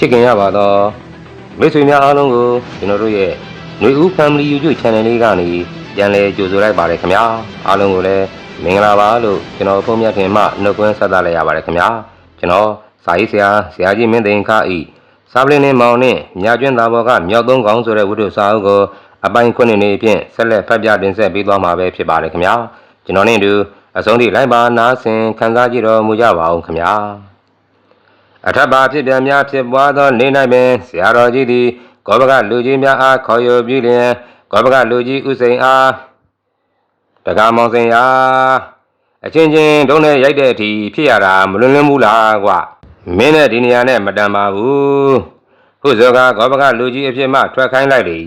ချစ်ခင်ရပါတော့မိတ်ဆွေများအားလုံးကိုကျွန်တော်တို့ရဲ့ຫນွေဦး Family YouTube Channel လေးကနေပြန်လည်ကြိုဆိုလိုက်ပါတယ်ခင်ဗျာအားလုံးကိုလည်းမင်္ဂလာပါလို့ကျွန်တော်ဖုန်းမြတ်တင်မှနှုတ်ခွန်းဆက်သလိုက်ရပါတယ်ခင်ဗျာကျွန်တော်စာရေးဆရာဆရာကြီးမင်းသိန်းခါဤစာပလင်းနဲ့မောင်နဲ့မြကျွန်းသားဘော်ကမြောက်သုံးကောင်းဆိုတဲ့ဝိတုစာအုပ်ကိုအပိုင်းခွနဲ့နေဖြင့်ဆက်လက်ဖတ်ပြတင်ဆက်ပေးသွားမှာပဲဖြစ်ပါတယ်ခင်ဗျာကျွန်တော်နဲ့အတူအဆုံးထိလိုက်ပါနားဆင်ခံစားကြည့်တော်မူကြပါအောင်ခင်ဗျာ အထက်ပါဖြစ်ပြန်များဖြစ်ပွားသောနေ၌ပင်ဆရာတော်ကြီးသည်ဂောဘကလူကြီးများအားခေါ်ယူပြီးလျင်ဂောဘကလူကြီးဥစိန်အားတက္ကမောင်စိန်အားအချင်းချင်းဒုံးနဲ့ရိုက်တဲ့အထိဖြစ်ရတာမလွန်လွန်ဘူးလားကွမင်းနဲ့ဒီနေရာနဲ့မတန်ပါဘူးခုစောကဂောဘကလူကြီးအဖြစ်မှထွက်ခိုင်းလိုက်လေ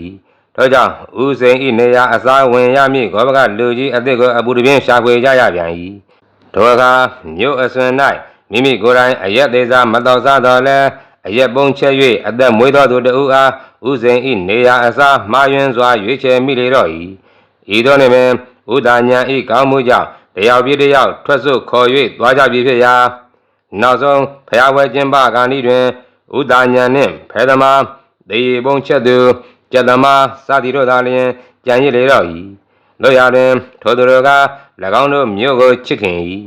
တို့ကြောင့်ဥစိန်ဤနေရာအစားဝင်ရမည်ဂောဘကလူကြီးအသစ်ကိုအပူတပြင်းရှာဖွေကြရပြန်၏တို့အခါမြို့အစွန်၌ မိမိကိုယ်တိုင်အရက်သေးစားမတော်စားတော်လဲအရက်ပုံချက်၍အသက်မွေးသောသူတဦးအားဥစိန်ဤနေရာအစားမှားယွင်းစွာရွေးချယ်မိလေတော့၏ဤသောနှင့်ပင်ဥဒာညာဤကောင်းမှုကြောင့်တယောက်ပြီးတယောက်ထွက်ဆုတ်ခေါ်၍သွားကြပြီဖြစ်ရာနောက်ဆုံးဖျားဝဲကျင်းပကာနီတွင်ဥဒာညာနှင့်ဖဲသမားဒေယပုံချက်သူကျက်သမားစသည်တို့သာလျှင်ကြံရစ်လေတော့၏တို့ရတွင်ထိုသူတို့က၎င်းတို့မြို့ကိုချစ်ခင်၏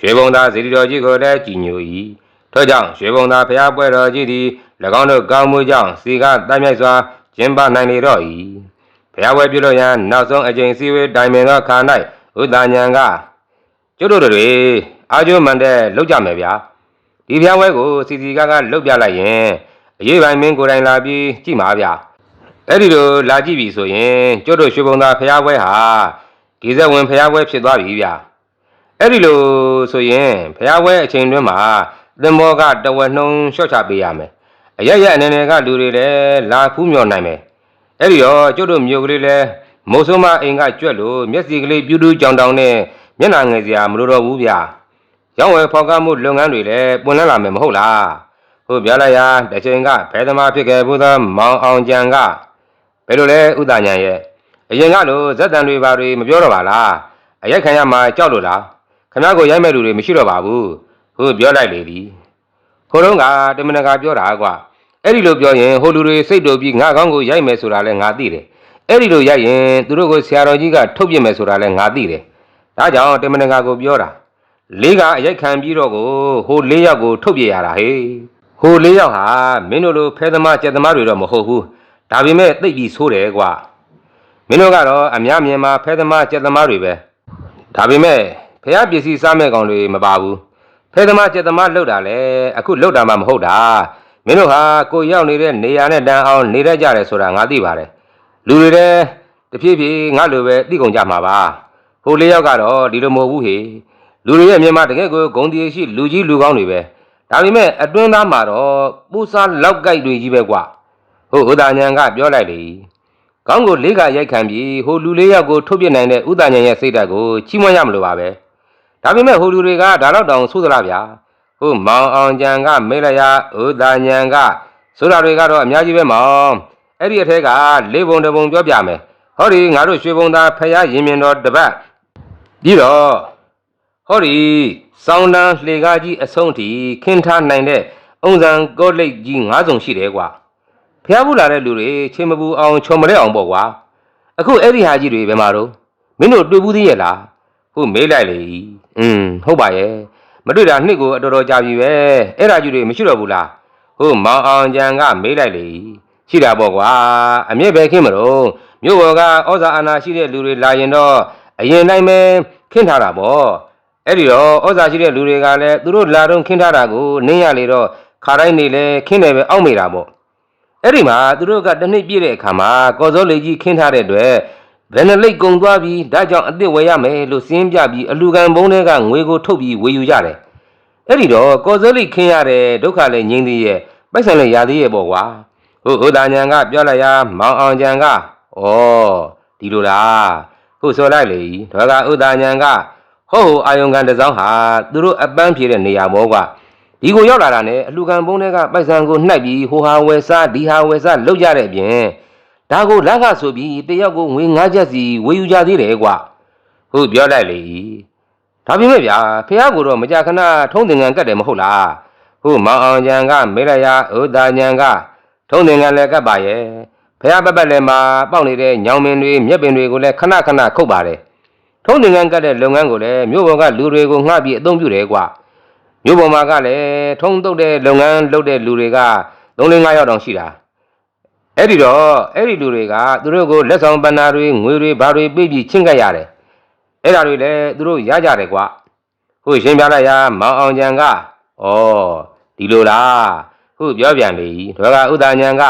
ရွှေဘုံသားဇီတိတော်ကြီးကိုလည်းကြည်ညို၏ထို့ကြောင့်ရွှေဘုံသားဖျားပွဲတော်ကြီးသည်၎င်းတို့ကောင်းမှုကြောင့်စီကတတ်မြိုက်စွာကျင်းပနိုင်လေတော့၏ဖျားပွဲပြုလို့ရန်နောက်ဆုံးအကြိမ်စည်းဝေးတိုင်ပင်သောခါ၌ဥဒ္ဒညံကကျွတ်တို့တွေအာကျိုးမှန်တဲ့လောက်ကြမယ်ဗျာဒီဖျားပွဲကိုစီစီကကလုတ်ပြလိုက်ရင်အရေးပိုင်းမင်းကိုယ်တိုင်လာပြီးကြည့်ပါဗျာအဲ့ဒီလိုလာကြည့်ပြီဆိုရင်ကျွတ်တို့ရွှေဘုံသားဖျားပွဲဟာဂေဇဝင်ဖျားပွဲဖြစ်သွားပြီဗျာ အဲ့ဒီလိုဆိုရင်ဖျားပွဲအချိန်တွင်းမှာသင်္ဘောကတဝက်နှုံလျှော့ချပေးရမယ်အရက်ရက်အနေနဲ့ကလူတွေလည်းလာဖူးမြော်နိုင်မယ်အဲ့ဒီတော့ကျွတ်တို့မြို့ကလေးလည်းမိုးဆိုးမအိမ်ကကြွက်လို့မျက်စိကလေးပြူးတူးကြောင်တောင်နဲ့မျက်နှာငယ်စရာမလိုတော့ဘူးဗျာရောင်းဝယ်ဖောက်ကားမှုလုပ်ငန်းတွေလည်းပွင့်လန်းလာမယ်မဟုတ်လားဟုတ်ပြောလိုက်ရတစ်ချိန်ကဘဲသမားဖြစ်ခဲ့ဘူးသောမောင်အောင်ကြံကဘယ်လိုလဲဥဒညာရဲ့အရင်ကလို့ဇက်တန်တွေဘာတွေမပြောတော့ပါလားအရက်ခံရမှာကြောက်လို့လား ခမ ्या ကိုရိုက်မဲ့လူတွေမရှိတော့ပါဘူးဟုတ်ပြောလိုက်လေဒီဟိုတုန်းကတမန်တကာပြောတာကွာအဲ့ဒီလိုပြောရင်ဟိုလူတွေစိတ်တူပြီးငါကောင်းကိုရိုက်မယ်ဆိုတာလဲငါသိတယ်အဲ့ဒီလိုရိုက်ရင်သူတို့ကိုဆရာတော်ကြီးကထုတ်ပြစ်မယ်ဆိုတာလဲငါသိတယ်ဒါကြောင့်တမန်တကာကိုပြောတာလေးကအရိုက်ခံပြီးတော့ကိုဟိုလေးယောက်ကိုထုတ်ပြစ်ရတာဟေးဟိုလေးယောက်ဟာမင်းတို့လိုဖဲသမားကြက်သမားတွေတော့မဟုတ်ဘူးဒါပေမဲ့သိပ်ပြီးဆိုးတယ်ကွာမင်းတို့ကတော့အများမြန်မာဖဲသမားကြက်သမားတွေပဲဒါပေမဲ့ ဖះပစ္စည်းစားမဲ့ကောင်တွေမပါဘူးဖဲသမားကြက်သမားလှုပ်တာလေအခုလှုပ်တာမှမဟုတ်တာမင်းတို့ဟာကိုရောက်နေတဲ့နေရာနဲ့တန်းအောင်နေရကြတယ်ဆိုတာငါသိပါတယ်လူတွေလည်းတဖြည်းဖြည်းငါလိုပဲသိကုန်ကြမှာပါဟိုလေးယောက်ကတော့ဒီလိုမဟုတ်ဘူးဟေလူတွေရဲ့မြန်မာတကယ်ကိုဂုံတီရှိလူကြီးလူကောင်းတွေပဲဒါပေမဲ့အတွင်းသားမှာတော့ပူစားလောက်ကြိုက်တွေကြီးပဲကွာဟုတ်ဥဒညာကပြောလိုက်လေကောင်းကိုလေးကရိုက်ခံပြီးဟိုလူလေးယောက်ကိုထုတ်ပြနိုင်တဲ့ဥဒညာရဲ့စိတ်ဓာတ်ကိုချီးမွမ်းရမလို့ပါပဲ ဒါပေမဲ့ဟိုလူတွေကဒါတော့တောင်ဆိုးသလားဗျာဟုတ်မောင်အောင်ကြံကမေးလိုက်ရဥဒညာကဆိုတာတွေကတော့အများကြီးပဲမောင်အဲ့ဒီအထက်ကလေးပုံတစ်ပုံပြောပြမယ်ဟောဒီငါတို့ရွှေဘုံသားဖယားရင်မြင်တော်တပတ်ပြီးတော့ဟောဒီစောင်းတန်းလှေကားကြီးအဆုံးထိခင်းထားနိုင်တဲ့အုံစံကောလိတ်ကြီး၅စုံရှိတယ်ကွာဖျားဘူးလာတဲ့လူတွေချင်းမပူအောင်ချုံမလဲအောင်ပေါ့ကွာအခုအဲ့ဒီဟာကြီးတွေဘယ်မှာတော့မင်းတို့တွေ့ဘူးသေးရဲ့လား ဟုတ်မေးလိုက်လေอืมဟုတ်ပါရဲ့မတွေ့တာနှစ်ကိုအတော်တော်ကြာပြီပဲအဲ့ဒါကြီးတွေမရှိတော့ဘူးလားဟုတ်မောင်အောင်ကြံကမေးလိုက်လေရှိတာပေါ့ကွာအမြင့်ပဲခင်းမလို့မြို့ဘော်ကဩဇာအာဏာရှိတဲ့လူတွေလာရင်တော့အရင်တိုင်းပဲခင်းထားတာပေါ့အဲ့ဒီတော့ဩဇာရှိတဲ့လူတွေကလည်းသူတို့လာတော့ခင်းထားတာကိုနင်းရလေတော့ခါတိုင်းနေလဲခင်းတယ်ပဲအောက်မိတာပေါ့အဲ့ဒီမှာသူတို့ကတစ်နှစ်ပြည့်တဲ့အခါမှာကော်စောလေးကြီးခင်းထားတဲ့အတွက် ဘယ်နှလိတ်ကုံသွားပြီးဒါကြောင့်အစ်စ်ဝယ်ရမယ်လို့စင်းပြပြီးအလူကံဘုံတွေကငွေကိုထုတ်ပြီးဝယ်ယူကြတယ်။အဲ့ဒီတော့ကော်စောလေးခင်းရတဲ့ဒုက္ခလည်းငြိမ်းသေးရဲ့ပိုက်ဆံလည်းရသေးရဲ့ပေါ့ကွာ။ဟုတ်ဟုတ်တာညာကပြောလိုက်ရမောင်အောင်ကြံကဩဒီလိုလားဟုတ်ဆိုလိုက်လေဒေါကဥဒါညာကဟုတ်ဟုတ်အာယုံကန်တစ်စောင်းဟာသူတို့အပန်းဖြေတဲ့နေရာပေါ့ကွာ။ဒီကိုရောက်လာတာနဲ့အလူကံပုံးတွေကပိုက်ဆံကိုနှိုက်ပြီးဟိုဟာဝယ်စားဒီဟာဝယ်စားလောက်ကြတဲ့အပြင် ဒါကိုလက်ခဆိုပြီးတယောက်ကိုငွေ9ချက်စီဝယ်ယူကြသေးတယ်ကွာဟုတ်ပြောလိုက်လေဒါပေမဲ့ဗျာဖះကိုတော့မကြခဏထုံးသင်္ကန်းကတ်တယ်မဟုတ်လားဟဟုမောင်အောင်ကျန်ကမေရယာဥဒါညံကထုံးတင်ကလည်းကပ်ပါရဲ့ဖះပပတ်လည်းမှာပေါက်နေတဲ့ညောင်မင်းတွေမြက်ပင်တွေကိုလည်းခဏခဏခုတ်ပါတယ်ထုံးတင်ကကပ်တဲ့လုပ်ငန်းကိုလည်းမြို့ပေါ်ကလူတွေကိုငှားပြီးအသုံးပြုတယ်ကွာမြို့ပေါ်မှာကလည်းထုံးတုတ်တဲ့လုပ်ငန်းလုပ်တဲ့လူတွေက3-5ယောက်တောင်ရှိတာ အဲ့ဒီတော့အဲ့ဒီလူတွေကသူတို့ကိုလက်ဆောင်ပဏာတွေငွေတွေဘာတွေပေးပြီးချင်းကပ်ရတယ်အဲ့ဒါတွေလည်းသူတို့ရကြတယ်ကွာဟုတ်ရှင်းပြလိုက်ရမောင်အောင်ကျန်ကဩဒီလိုလားဟုတ်ပြောပြန်လေဒေါကဥဒညံက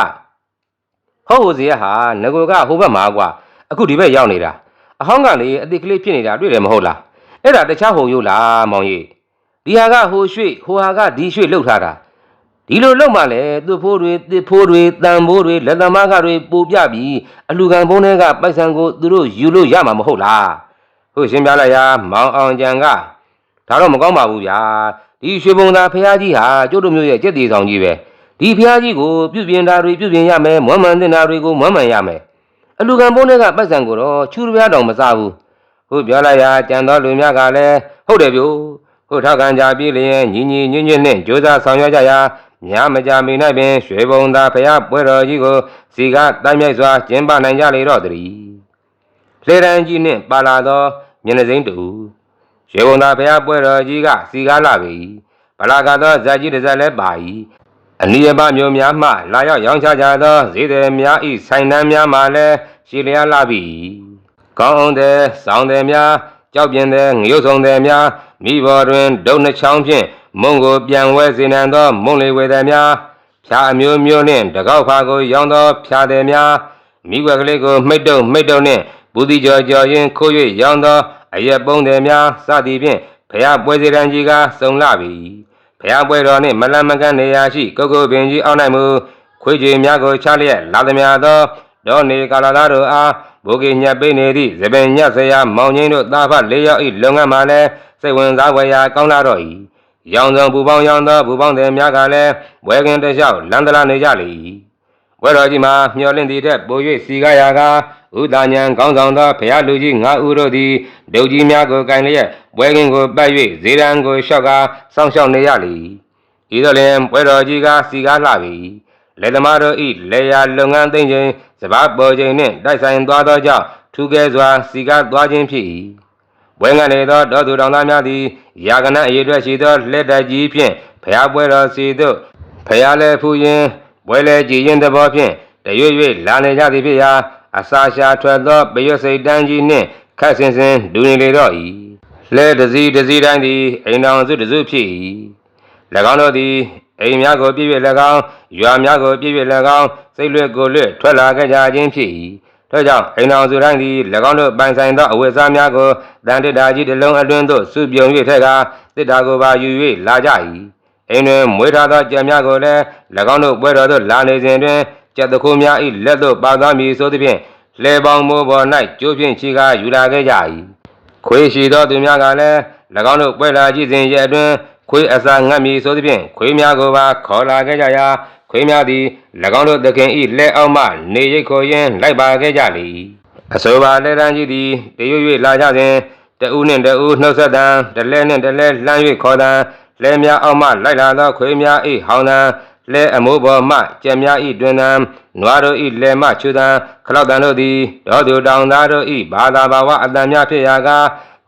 ဟုတ်ဟိုစီရဟာငကိုကဟိုဘက်မှာကွာအခုဒီဘက်ရောက်နေတာအဟောင်းကလေအတိတ်ကလေးဖြစ်နေတာတွေ့တယ်မဟုတ်လားအဲ့ဒါတခြားဟိုရုပ်လားမောင်ကြီးဒီဟာကဟိုရွှေ့ဟိုဟာကဒီရွှေ့လှုပ်ထားတာ ဒီလိုလှုပ်မှလည်းသူ့ဖိုးတွေတစ်ဖိုးတွေတန်ဖိုးတွေလက်သမားကတွေပိုပြပြီးအလူကံဘုန်းတွေကပိုက်ဆံကိုသူတို့ယူလို့ရမှာမဟုတ်လားဟုတ်ရှင်းပြလိုက်ရမောင်အောင်ကျန်ကဒါတော့မကောင်းပါဘူးဗျာဒီရွှေဘုံသာဖះကြီးဟာကျုပ်တို့မျိုးရဲ့ကြက်တီဆောင်ကြီးပဲဒီဖះကြီးကိုပြုပြင်တာတွေပြုပြင်ရမယ်မွမ်းမံတင်တာတွေကိုမွမ်းမံရမယ်အလူကံဘုန်းတွေကပတ်စံကိုတော့ချူရပြားတောင်မစားဘူးဟုတ်ပြောလိုက်ရကြံတော်လူများကလည်းဟုတ်တယ်ဗျို့ဟုတ်ထောက်ခံကြပြီလျင်ညီညီညွတ်ညွတ်နဲ့ကြိုးစားဆောင်ရွက်ကြရာ များမကြမီ၌ပင်ရွှေဘုံသာဖះပွဲတော်ကြီးကိုစီကတိုက်မြိုက်စွာကျင်းပနိုင်ကြလေတော့တည်းလေရန်ကြီးနှင့်ပါလာသောမျက်နှာစိမ့်တူရေဘုံသာဘုရားပွဲတော်ကြီးကစီကားလာပြီဗလာကသောဇာကြီးတစ်စက်လည်းပါ၏အနိယပမျိုးများမှလာရောက်ရောင်းချကြသောဈေးသည်များဤဆိုင်နှန်းများမှလည်းရှည်လျားလာပြီကောင်းအောင်တဲ့စောင်းသည်များ ကြောက်ပြင်းတဲ့ငရုတ်ဆောင်သည်များမိဘော်တွင်ဒုံနှချောင်းဖြင့်မုံကိုပြန်ဝဲစေနံသောမုံလေဝေသည်များဖြာအမျိုးမျိုးနှင့်တကောက်ဖာကိုရောင်းသောဖြာသည်များမိွက်ကလေးကိုမိတ်တုံမိတ်တုံနှင့်ဘူတိကျော်ကျော်ရင်ခိုး၍ရောင်းသောအရက်ပုံးတယ်များစသည်ဖြင့်ဖျားပွဲစီတန်းကြီးကစုံလာပြီဖျားပွဲတော်နှင့်မလန်မကန်နေရာရှိကုတ်ကုတ်ပင်ကြီးအောက်၌မူခွေးကြီးများကိုချလျက်လာသည်များသော ဒေါနေကာလာသားတို့အားဘိုးကြီးညက်ပိနေသည့်သပင်ညက်ဆရာမောင်ငင်းတို့သားဖလေးယောက်၏လုပ်ငန်းမှလည်းစိတ်ဝင်စားဖွယ်ရာကောင်းလာတော့၏ရောင်စုံပူပေါင်းရောင်သောပူပေါင်းသည်များကလည်းဘွဲကင်းတစ်လျှောက်လန်တလာနေကြလေ၏ဘွဲတော်ကြီးမှာမျောလင့်သည့်ထက်ပို၍စီကားရာကဥဒညံကောင်းဆောင်သောဖရာလူကြီးငါးဦးတို့သည်ဒုတ်ကြီးများကိုကင်လျက်ပွဲကင်းကိုပတ်၍ဇေရန်ကိုလျှောက်ကာစောင့်ရှောက်နေရလေဤသို့လျှင်ပွဲတော်ကြီးကစီကားလှပြီ လက်သမားတို့ဤလေယာလုပ်ငန်းသိမ့်ခြင်းစပားပေါ်ခြင်းနှင့်တိုက်ဆိုင်သွားသောကြောင့်ထူးကဲစွာစီကားသွားခြင်းဖြစ်၏ဘွဲငံနေသောတောသူတောင်သားများသည်ယာကနအရေးအတွက်ရှိသောလက်တက်ကြီးဖြင့်ဖရာပွဲတော်စီသို့ဖရာလည်းဖူရင်ဘွဲလည်းကြည်ရင်သဘောဖြင့်တရွေ့ရွေ့လာနေကြသည်ဖြစ်ရာအစာရှာထွက်သောပရွတ်စိတ်တန်းကြီးနှင့်ခက်ဆင်ဆင်ဒူနေလေတော့၏လဲတစည်းတစည်းတိုင်းသည်အိမ်တော်စုတစုဖြစ်၏၎င်းတို့သည် အိမ်များကိုပြည့်ပြည့်၎င်းရွာများကိုပြည့်ပြည့်၎င်းစိတ်လွတ်ကိုလွတ်ထွက်လာကြကြခြင်းဖြစ်၏ထို့ကြောင့်အိမ်တော်စုတိုင်းသည်၎င်းတို့ပိုင်ဆိုင်သောအဝတ်အစားများကိုတန်တစ်တာကြီးတစ်လုံးအတွင်းသို့စုပြုံ၍ထက်ကတစ်တာကိုပါယူ၍လာကြ၏အိမ်တွင်မွေးထားသောကြံများကိုလည်း၎င်းတို့ပွဲတော်သို့လာနေစဉ်တွင်ကြက်တခုများ၏လက်သို့ပါသွားမည်ဆိုသဖြင့်လှဲပေါင်းမိုးပေါ်၌ကျိုးဖြင့်ချီကားယူလာခဲ့ကြ၏ခွေးရှိသောသူများကလည်း၎င်းတို့ပွဲလာကြည့်စဉ်ရဲ့အတွင်း ခွေးအစာငတ်မည်ဆိုသဖြင့်ခွေးများကိုပါခေါ်လာခဲ့ကြရာခွေးများသည်၎င်းတို့သခင်၏လက်အောက်မှနေရိတ်ခေါ်ရင်းလိုက်ပါခဲ့ကြလေအဆိုပါလက်တန်းကြီးသည်တရွ၍လာကြစဉ်တဦးနှင့်တဦးနှုတ်ဆက်တံတလဲနှင့်တလဲလှမ်း၍ခေါ်တံလဲများအောက်မှလိုက်လာသောခွေးများ၏ဟောင်းတံလဲအမိုးပေါ်မှကြံများဤတွင်တံနွားတို့ဤလဲမှချူတံခလောက်တန်တို့သည်ဒေါသူတောင်သားတို့ဤဘာသာဘာဝအတန်များဖြစ်ရာက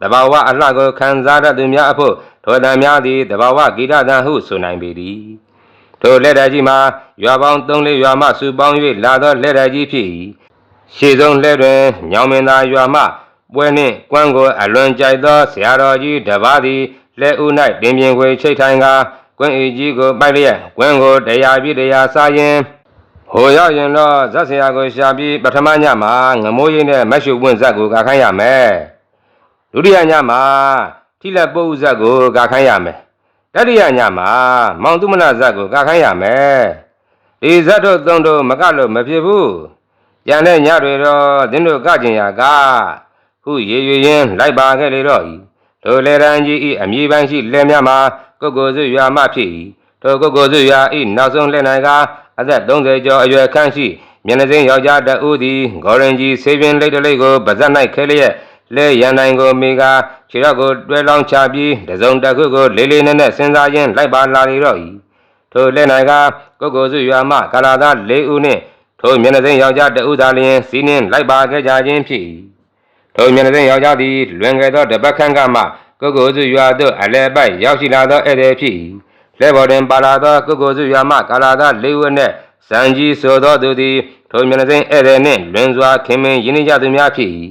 တဘာဝအလှကိုခံစားတတ်သူများအဖို့ထိုတန်များသည်တဘာဝဂီတတန်ဟုဆိုနိုင်ပေသည်ထိုလက်တကြီးမှာရွာပေါင်း၃လေးရွာမှစုပေါင်း၍လာသောလက်တကြီးဖြစ်၏ရှေ့ဆုံးလက်တွင်ညောင်မင်းသားရွာမှပွဲနှင့်ကွမ်းကိုအလွန်ကြိုက်သောဆရာတော်ကြီးတပါးသည်လက်ဦး၌ပင်ပြင်ခွေချိတ်ထိုင်ကာကွင်းအေကြီးကိုပိုက်လျက်ကွင်းကိုတရားပြည့်တရားစားရင်ဟိုရောက်ရင်တော့ဇက်ဆရာကိုရှာပြီးပထမညမှာငမိုးရင်းနဲ့မက်ရှုပွင့်ဇက်ကိုကခိုင်းရမယ် ဒုတိယညမှာထိလက်ပုတ်ဇက်ကိုကခိုင်းရမယ်တတိယညမှာမောင်သူမနဇက်ကိုကခိုင်းရမယ်ဒီဇက်တို့သုံးတို့မကလို့မဖြစ်ဘူးကြံတဲ့ညတွေတော့သင်တို့ကကျင်ရကခုရေရွရင်လိုက်ပါခဲ့လေတော့ဤတို့လေရန်ကြီးဤအမည်ပိုင်းရှိလက်များမှာကိုကိုစုရွာမှဖြစ်၏ထိုကိုကိုစုရွာဤနောက်ဆုံးလက်နိုင်ကအသက်30ကျော်အရွယ်ခန့်ရှိမျက်နှာစိမ်းယောက်ျားတဦးသည်ဂေါ်ရင်ကြီးဆေးပင်လိတ်တလိတ်ကိုပါဇက်၌ခဲလျက် လဲရန်နိုင်ကိုမိကာခြေတော့ကိုတွဲလောင်းချပြီးတစုံတစ်ခုကိုလေးလေးနက်နက်စဉ်းစားခြင်းလိုက်ပါလာလေတော့၏ထိုလက်၌ကကိုကိုစုရွာမှကာလာသား၄ဦးနှင့်ထိုမျက်နှာစိမ်းယောက်ျားတဦးသာလျှင်စီးနှင်းလိုက်ပါခဲ့ကြခြင်းဖြစ်၏ထိုမျက်နှာစိမ်းယောက်ျားသည်လွန်ခဲ့သောတပတ်ခန့်ကမှကိုကိုစုရွာသို့အလဲပိုက်ရောက်ရှိလာသောဧည့်သည်ဖြစ်၏လက်ဘော်တွင်ပါလာသောကိုကိုစုရွာမှကာလာသား၄ဦးနှင့်စံကြီးဆိုသောသူသည်ထိုမျက်နှာစိမ်းဧည့်သည်နှင့်လွန်စွာခင်မင်ရင်းနှီးကြသူများဖြစ်၏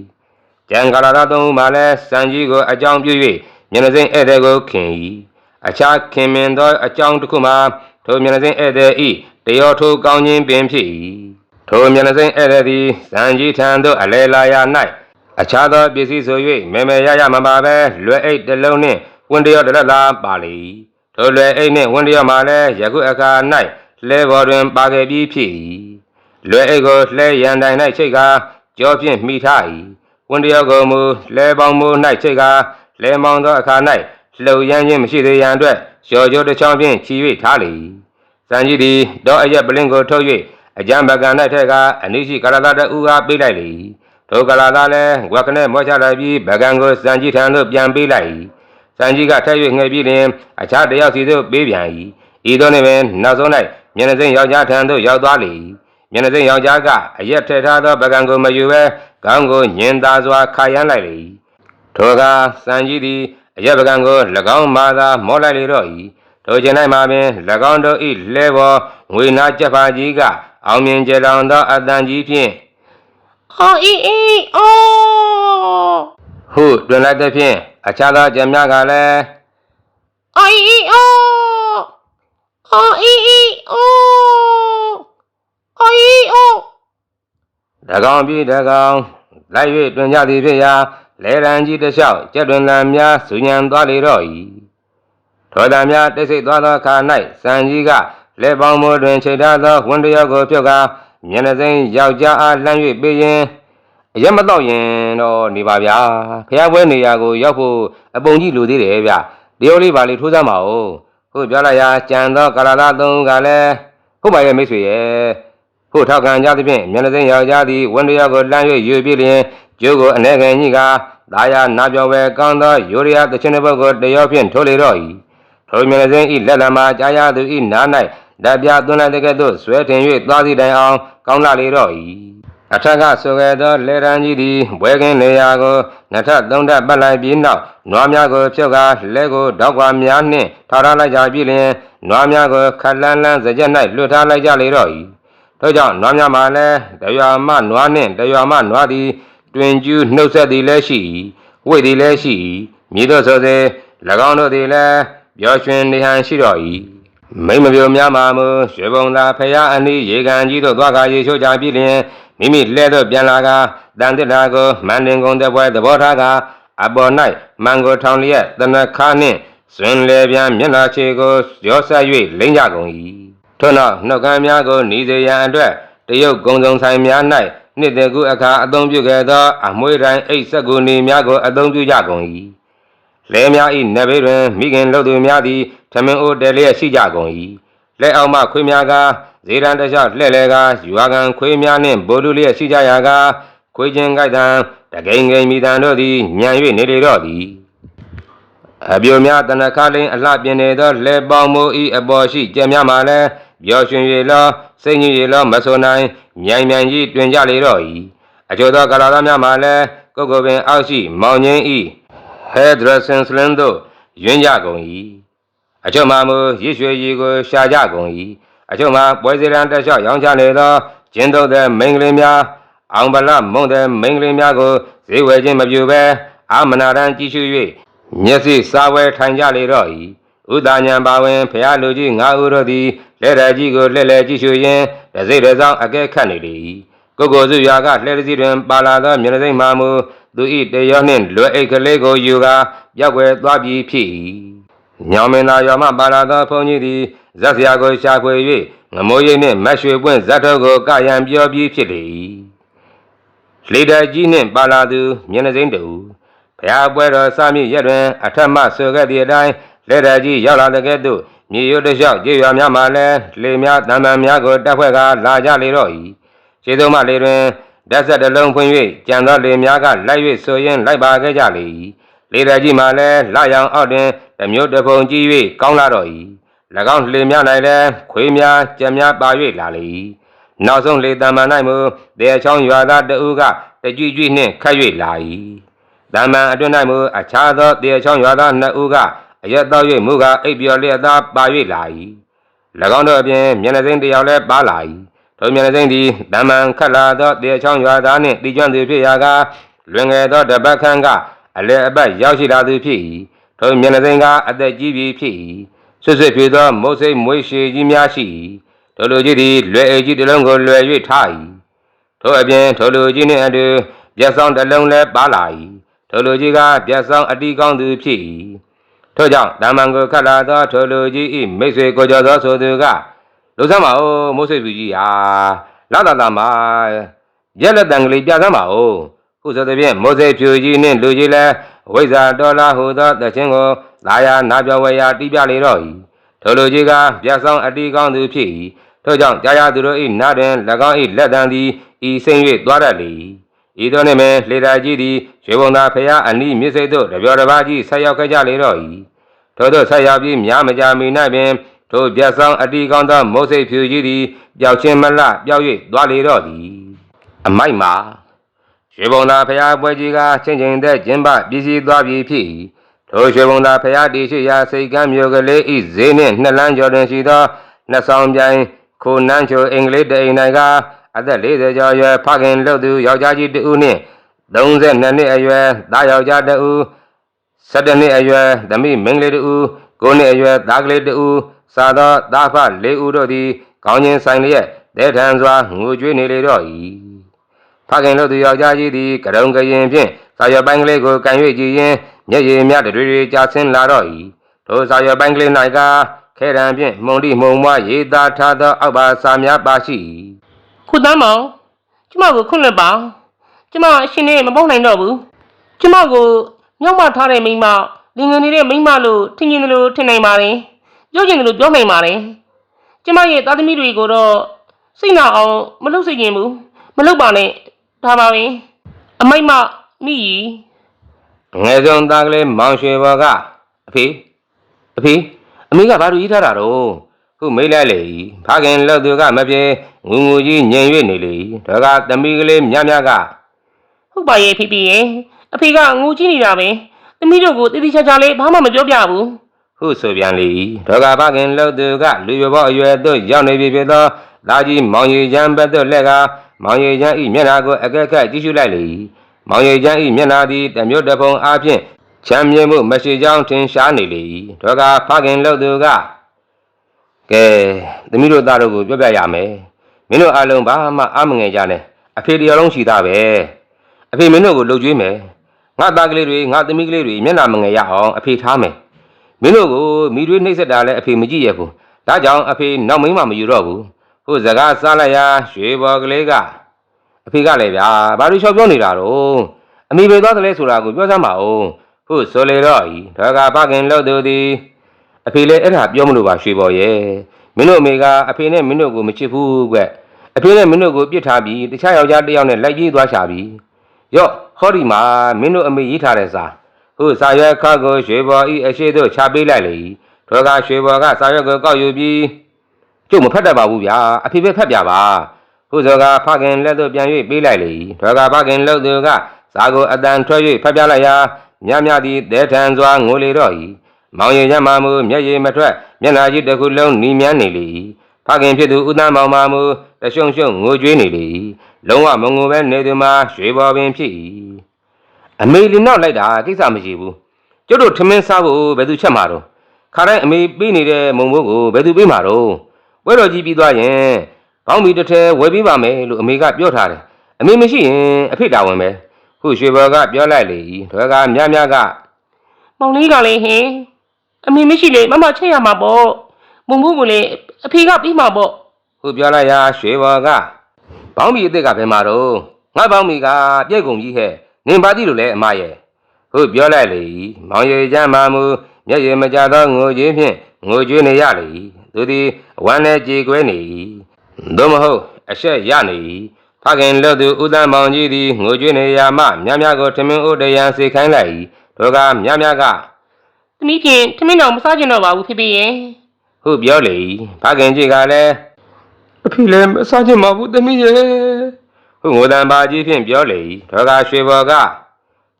ကျန်ကာလာသားသုံးဦးမှလည်းစံကြီးကိုအကြောင်းပြု၍မျက်နှာစိမ်းဧည့်သည်ကိုခင်၏အခြားခင်မင်သောအကြောင်းတစ်ခုမှာထိုမျက်နှာစိမ်းဧည့်သည်၏တရောထိုကောင်းခြင်းပင်ဖြစ်၏ထိုမျက်နှာစိမ်းဧည့်သည်သည်စံကြီးထံသို့အလဲလာရာ၌အခြားသောပစ္စည်းဆို၍မေမေရရမပါပဲလွယ်အိတ်တစ်လုံးနှင့်ဝန်တရောတစ်လက်သာပါလေ၏ထိုလွယ်အိတ်နှင့်ဝန်တရောမှာလည်းယခုအခါ၌လဲဘော်တွင်ပါခဲ့ပြီးဖြစ်၏လွယ်အိတ်ကိုလှဲရန်တိုင်၌ချိတ်ကာကြောဖြင့်မိထား၏ ဝန်တရောကိုမူလဲပေါင်းမူ၌ချိတ်ကာလဲမောင်းသောအခါ၌လှုပ်ရမ်းခြင်းမရှိသေးရန်အတွက်ရော်ကြိုးတစ်ချောင်းဖြင့်ချီ၍ထားလေ၏စံကြီးသည်တော့အရက်ပလင်းကိုထုတ်၍အကြံပကံ၌ထက်ကအနိရှိကာရသတအူအားပေးလိုက်လေ၏ထိုကလာသားလည်းဝက်ခနဲ့မောချလိုက်ပြီးပကံကိုစံကြီးထံသို့ပြန်ပေးလိုက်၏စံကြီးကထက်၍ငှဲ့ပြီးလျင်အခြားတစ်ယောက်စီသို့ပေးပြန်၏ဤသို့နှင့်ပင်နောက်ဆုံး၌မျက်နှာစိမ်းယောက်ျားထံသို့ရောက်သွားလေ၏ မျက်နှာစိမ်းယောက်ျားကအရက်ထက်ထားသောပကံကိုမယူဘဲခေါင်းကိုညင်သာစွာခါရမ်းလိုက်လေ၏ထိုအခါစံကြီးသည်အရက်ပကံကို၎င်းမှသာမောလိုက်လေတော့၏ထိုချိန်၌မှပင်၎င်းတို့၏လဲပေါ်ငွေနာကျက်ပါကြီးကအောင်မြင်ကြလောင်သောအတန်ကြီးဖြင့်အော်အီအီအော်ဟုတွင်လိုက်သဖြင့်အခြားသောကြံများကလည်းအော်အီအီအော်အော်အီအီအော်အော်အီအော် တကော င်ပြီးတကောင်လိုက်၍တွင်ကြသည်ဖြစ်ရာလဲရန်ကြီးတစ်လျှောက်ကျက်တွင်လံများစူညံသွားလေတော့၏ထောတံများတိတ်ဆိတ်သွားသောအခါ၌စံကြီးကလက်ပေါင်းမိုးတွင်ချိန်ထားသောဝန်တယောက်ကိုပြုတ်ကာမျက်နှာစိမ်းယောက်ျားအားလှမ်း၍ပေးရင်အရက်မတော့ရင်တော့နေပါဗျာဖះပွဲနေရာကိုရောက်ဖို့အပုံကြီးလိုသေးတယ်ဗျတယောက်လေးပါလေးထိုးစမ်းပါဦးဟုတ်ပြောလိုက်ရာကြံသောကာလာသားသုံးဦးကလည်းဟုတ်ပါရဲ့မိတ်ဆွေရဲ့ ဟုထောက်ခံကြသဖြင့်မျက်နှာစိမ်းယောက်ျားသည်ဝန်တယောက်ကိုလှမ်း၍ယူပြလျင်ကျိုးကိုအနေငယ်ကြီးကဒါယာနာပြောပဲကောင်းသောယိုရိယသချင်းတစ်ပုဒ်ကိုတယောဖြင့်ထိုးလေတော့၏ထိုမျက်နှာစိမ်းဤလက်လံမှာကြာရသူဤနား၌ဓာတ်ပြသွန်းလိုက်တဲ့ကဲ့သို့ဆွဲထင်၍သွားသည့်တိုင်အောင်ကောင်းလာလေတော့၏အထက်ကဆိုခဲ့သောလေရန်ကြီးသည်ဘွဲကင်းနေရာကိုနှစ်ထပ်သုံးထပ်ပတ်လိုက်ပြီးနောက်နွားများကိုဖြုတ်ကာလက်ကိုတောက်ကွာများနှင့်ထောက်ထားလိုက်ကြပြီးလျင်နွားများကိုခက်လန်းလန်းစကြက်၌လွတ်ထားလိုက်ကြလေတော့၏ ထို့ကြောင့်နွားများမှာလည်းတရွာမှနွားနှင့်တရွာမှနွားသည်တွင်ကျူးနှုတ်ဆက်သည်လည်းရှိ၏ဝိတ်သည်လည်းရှိ၏မြည်သောဆိုစေ၎င်းတို့သည်လည်းပျော်ရွှင်နေဟန်ရှိတော့၏မိမ္မပြိုများမှာမူရွှေဘုံသာဖရာအနီးရေကန်ကြီးတို့သွားကာရေချိုးကြပြီးလျင်မိမိလဲသို့ပြန်လာကတန်တစ်တာကိုမန္တင်ကုန်းတဲ့ဘွဲသဘောထားကအပေါ်၌မန်ကိုထောင်လျက်တနခါနှင့်ဇွန်လေပြန်မျက်နှာခြေကိုရောဆက်၍လိမ့်ကြကုန်၏ ထို့နောက်နှုတ်ခမ်းများကိုหนีစေရန်အတွက်တရုတ်ကုံစုံဆိုင်များ၌နှစ်တကူအခါအသုံးပြုခဲ့သောအမွှေးတိုင်းအိတ်စက်ကူနီများကိုအသုံးပြုကြကုန်၏လဲများ၏နေဘေးတွင်မိခင်လှုပ်သူများသည်ထမင်းအိုးတဲလျက်ရှိကြကုန်၏လက်အောက်မှခွေးများကဇေရန်တခြားလှဲ့လဲကယူအကန်ခွေးများနှင့်ဗိုလ်လူလျက်ရှိကြရာကခွေးချင်းကြိုက်တံတကိန်ကိန်မိတန်တို့သည်ညံ၍နေလေတော့သည်အပြိုများတနခါလိန်အလှပြင်နေသောလဲပေါင်းမိုးဤအပေါ်ရှိကြက်များမှလည်း ပျော်ရွှင်၍လောစိတ်ညစ်၍လောမဆိုနိုင်မြိုင်မြိုင်ကြီးတွင်ကြလေတော့၏အချို့သောကလာသားများမှလည်းကိုယ်ကိုယ်ပင်အောက်ရှိမောင်ငင်းဤ hairdressing salon သို့ယွင်းကြကုန်၏အချို့မှမူရစ်ရွှေရီကိုရှာကြကုန်၏အချို့မှပွဲစရန်တက်လျှောက်ရောင်းချလေသောကျင်းတို့တဲ့မိန်းကလေးများအောင်ဗလမုံတဲ့မိန်းကလေးများကိုဈေးဝယ်ခြင်းမပြုဘဲအာမနာရန်ကြည့်ရှု၍မျက်စိစားဝဲထိုင်ကြလေတော့၏ ဥဒာညံပါဝင်ဖျားလူကြီးငါးဦးတို့သည်လက်ရကြီးကိုလှဲ့လှဲကြည့်ရှုရင်းတစိတစောင်းအကဲခတ်နေလေ၏ကိုကိုစုရွာကလှဲ့တစီတွင်ပါလာသောမျက်နှာစိမ်းမှမူသူ၏တရောနှင့်လွယ်အိတ်ကလေးကိုယူကာပြောက်ွယ်သွားပြီးဖြစ်၏ညောင်မင်းသားရွာမှပါလာသောဘုန်းကြီးသည်ဇက်စရာကိုရှာဖွေ၍ငမိုးရိပ်နှင့်မတ်ရွှေပွင့်ဇက်တော်ကိုကရန်ပြောပြီးဖြစ်လေ၏လေတကြီးနှင့်ပါလာသူမျက်နှာစိမ်းတူဘုရားပွဲတော်စမည့်ရက်တွင်အထက်မှဆိုခဲ့သည့်အတိုင်း လက်ရကြီးရောက်လာတဲ့ကဲ့သို့မြေရွတ်တစ်လျှောက်ကြေးရွာများမှလည်းလေများတံပံများကိုတက်ဖွဲ့ကလာကြလေတော့၏ခြေသုံးမလေတွင်ဓာတ်ဆက်တစ်လုံးဖွင့်၍ကြံသောလေများကလိုက်၍ဆိုရင်လိုက်ပါခဲ့ကြလေ၏လေရကြီးမှလည်းလာရောင်အောက်တွင်တစ်မျိုးတစ်ပုံကြည့်၍ကောင်းလာတော့၏၎င်းလှေများ၌လည်းခွေးများကြက်များပါ၍လာလေ၏နောက်ဆုံးလေတံမန်၌မူတေချောင်းရွာသားတဦးကတကြွကြွနှင့်ခတ်၍လာ၏တံမန်အတွင်း၌မူအခြားသောတေချောင်းရွာသားနှစ်ဦးက အရက်တော်၍မူကအိပ်ပျော်လျက်သားပါ၍လာ၏၎င်းတို့အပြင်မျက်နှာစိမ်းတစ်ယောက်လည်းပါလာ၏ထိုမျက်နှာစိမ်းသည်တံမန်ခတ်လာသောတေချောင်းရွာသားနှင့်တိကျွမ်းသူဖြစ်ရာကလွင်ငယ်သောတပတ်ခန့်ကအလဲအပတ်ရောက်ရှိလာသူဖြစ်၏ထိုမျက်နှာစိမ်းကအသက်ကြီးပြီဖြစ်၏ဆွဆွဖြစ်သောမုတ်စိတ်မွေးရှည်ကြီးများရှိ၏ထိုလူကြီးသည်လွယ်အိတ်ကြီးတစ်လုံးကိုလွယ်၍ထား၏ထိုအပြင်ထိုလူကြီးနှင့်အတူပြက်ဆောင်တစ်လုံးလည်းပါလာ၏ထိုလူကြီးကပြက်ဆောင်အတီးကောင်းသူဖြစ်၏ ထို့ကြောင့်ဓမ္မံကိုခတ်လာသောထိုလူကြီး၏မိတ်ဆွေကိုကျော်သောဆိုသူကလူစမ်းပါဦးမုတ်စိတ်သူကြီးဟာလာတာတာမှာရက်လက်တန်ကလေးပြစမ်းပါဦးခုဆိုတဲ့ဖြင့်မိုးစိတ်ဖြူကြီးနှင့်လူကြီးလည်းဝိဇ္ဇာတော်လာဟုသောတခြင်းကိုလာယာနာပြောဝေယာတီးပြလေတော့၏ထိုလူကြီးကပြတ်ဆောင်အတီးကောင်းသူဖြစ်၏ထို့ကြောင့်ကြာရသူတို့၏နာတွင်၎င်း၏လက်တံသည်ဤစိမ့်၍သွားတတ်လေ၏ ဤသောနှင့်ပင်လေတာကြီးသည်ရွှေဘုံသာဖရာအနီးမြစ်စိတ်တို့တပြောတစ်ပါးကြီးဆက်ရောက်ခဲ့ကြလေတော့၏ထို့သောဆက်ရောက်ပြီးများမကြမီ၌ပင်ထိုပြတ်ဆောင်အတီးကောင်းသောမိုးစိတ်ဖြူကြီးသည်ပျောက်ခြင်းမလပျောက်၍သွားလေတော့သည်အမိုက်မှာရွှေဘုံသာဖရာပွဲကြီးကချင်းချင်းတဲ့ကျင်းပပြည်စည်းသွားပြီဖြစ်၏ထိုရွှေဘုံသာဖရာတည်ရှိရာစိတ်ကမ်းမြို့ကလေးဤဈေးနှင့်နှစ်လမ်းကျော်တွင်ရှိသောနှစ်ဆောင်ပြိုင်ခိုနန်းချိုအင်္ဂလိပ်တအိမ်၌က အသက်40ကျော်အရွယ်ဖခင်လုပ်သူယောက်ျားကြီးတဦးနှင့်32နှစ်အရွယ်သားယောက်ျားတဦး17နှစ်အရွယ်သမီးမိန်းကလေးတဦး9နှစ်အရွယ်သားကလေးတဦးစာသောသားဖ၄ဦးတို့သည်ကောင်းချင်းဆိုင်လျက်တဲထန်စွာငိုကြွေးနေလေတော့၏ဖခင်တို့သူယောက်ျားကြီးသည်ကရုံကရင်ဖြင့်စာရွက်ပိုင်းကလေးကိုကန်၍ကြည်ရင်မျက်ရည်များတွေတွေကြာဆင်းလာတော့၏ထိုစာရွက်ပိုင်းကလေး၌ကခဲရန်ဖြင့်မှုန်တိမှုန်မွားရေးသားထားသောအောက်ပါစာများပါရှိ၏ ခုတမ်းမောင်ကျမကိုခွင့်လွှတ်ပါကျမအရှင်နဲ့မပေါနိုင်တော့ဘူးကျမကိုမြောက်မထားတဲ့မိန်းမလင်ငယ်နေတဲ့မိန်းမလို့ထင်ကျင်တယ်လို့ထင်နိုင်ပါတယ်ပြောကျင်တယ်လို့ပြောနိုင်ပါတယ်ကျမရဲ့သားသမီးတွေကိုတော့စိတ်နာအောင်မလုပ်စေချင်ဘူးမလုပ်ပါနဲ့ဒါပါပဲအမိုက်မမိကြီးငယ်ဆုံးသားကလေးမောင်ရွှေဘော်ကအဖေအဖေအမေကဘာလို့ရေးထားတာတော့ ခုမေးလိုက်လေ၏ဖခင်လောက်သူကမပြေငူငူကြီးညင်၍နေလေ၏ဒါကသမီးကလေးမြမြကဟုတ်ပါရဲ့ဖေဖေရဲ့အဖေကငိုကြည့်နေတာပဲသမီးတို့ကိုတိတိကျကျလေးဘာမှမပြောပြဘူးဟုဆိုပြန်လေ၏ဒါကဖခင်လောက်သူကလူရဘောအရွယ်သို့ရောက်နေပြီဖြစ်သောလာကြီးမောင်ရီချမ်းဘက်သို့လက်ကမောင်ရီချမ်း၏မျက်နှာကိုအကဲခတ်ကြည့်ရှုလိုက်လေ၏မောင်ရီချမ်း၏မျက်နှာသည်တမျိုးတစ်ပုံအားဖြင့်ချမ်းမြေမှုမရှိကြောင်းထင်ရှားနေလေ၏ဒါကဖခင်လောက်သူက ကဲသမီးတို့သားတို့ကိုပြောပြရမယ်မင်းတို့အားလုံးဘာမှအမငယ်ကြနဲ့အဖေတရားလုံးရှိသားပဲအဖေမင်းတို့ကိုလှုပ်ကြွေးမယ်ငါသားကလေးတွေငါသမီးကလေးတွေမျက်နှာမငယ်ရအောင်အဖေထားမယ်မင်းတို့ကိုမိတွေနှိပ်စက်တာလည်းအဖေမကြည့်ရဘူးဒါကြောင့်အဖေနောက်မိန်းမမယူတော့ဘူးဟိုစကားစားလိုက်ရာရွှေဘော်ကလေးကအဖေကလည်းဗျာဘာလို့လျှောက်ပြောနေတာတော့အမိပဲသွားတယ်လဲဆိုတာကိုပြောစမ်းပါဦးဟုတ်ဆိုလေတော့ဤဒါကဖခင်လှုပ်သူသည် အဖေလည်းအဲ့ဒါပြောမလို့ပါရွှေပေါ်ရဲ့မင်းတို့အမေကအဖေနဲ့မင်းတို့ကိုမချစ်ဘူးကွအဖေနဲ့မင်းတို့ကိုပြစ်ထားပြီးတခြားယောက်ျားတစ်ယောက်နဲ့လိုက်ပြေးသွားရှာပြီရော့ဟောဒီမှာမင်းတို့အမေရေးထားတဲ့စာဟုတ်စာရွက်ခါကိုရွှေပေါ်ဤအရှိတို့ချပေးလိုက်လေထောကရွှေပေါ်ကစာရွက်ကိုကောက်ယူပြီးကျုပ်မဖတ်တတ်ပါဘူးဗျာအဖေပဲဖတ်ပြပါဟုတ်သောကဖခင်လက်သို့ပြန်၍ပေးလိုက်လေထောကဖခင်လို့သူကစာကိုအတန်ထွက်၍ဖတ်ပြလိုက်ရာမြမြသည်တဲထန်စွာငိုလေတော့၏ မောင်ရင်ညမမူမျက်ရည်မထွက်မျက်နှာကြီးတစ်ခုလုံးနီမြန်းနေလေ၏ဖခင်ဖြစ်သူဦးသန်းမောင်မမူတရှုံရှုံငိုကြွေးနေလေ၏လုံးဝမငိုပဲနေသူမှာရွှေပေါ်ပင်ဖြစ်၏အမေလီနောက်လိုက်တာကိစ္စမရှိဘူးကျုပ်တို့ထမင်းစားဖို့ဘယ်သူချက်မှာတော့ခါတိုင်းအမေပေးနေတဲ့မုံမိုးကိုဘယ်သူပေးမှာတော့ဝဲတော်ကြီးပြီးသွားရင်ဘောင်းမီတစ်ထဲဝယ်ပေးပါမယ်လို့အမေကပြောထားတယ်အမေမရှိရင်အဖေတာဝန်ပဲခုရွှေဘော်ကပြောလိုက်လေ၏ထွဲကမြမြကမောင်လေးကလည်းဟင် အမေမရှိလေမမချက်ရမှာပေါ့မုံမှုကိုလည်းအဖေကပြီးမှာပေါ့ခုပြောလိုက်ရာရွှေဘော်ကဘောင်းမီအစ်စ်ကဘယ်မှာတော့ငါဘောင်းမီကပြည့်ကုန်ကြီးဟဲ့နင်ပါတိလို့လဲအမရဲ့ခုပြောလိုက်လေ၏မောင်ရည်ချမ်းမာမူမျက်ရည်မကြသောငိုကြီးဖြင့်ငိုကြွေးနေရလေ၏သူသည်အဝမ်းနဲ့ကြေကွဲနေ၏သို့မဟုတ်အဆက်ရနေ၏ဖခင်လို့သူဦးသန်းမောင်ကြီးသည်ငိုကြွေးနေရာမှမြမြကိုထမင်းဥတရန်စေခိုင်းလိုက်၏တို့ကမြမြက သမီးဖြင့်ထမင်းတော်မစားကျင်တော့ပါဘူးဖေဖေရဲ့ဟဟုတ်ပြောလေဖခင်ကြီးကလည်းအဖေလည်းမစားချင်ပါဘူးသမီးရဲ့ဟုတ်ငိုတန်ပါကြီးဖြင့်ပြောလေဒေါကရွှေဘော်က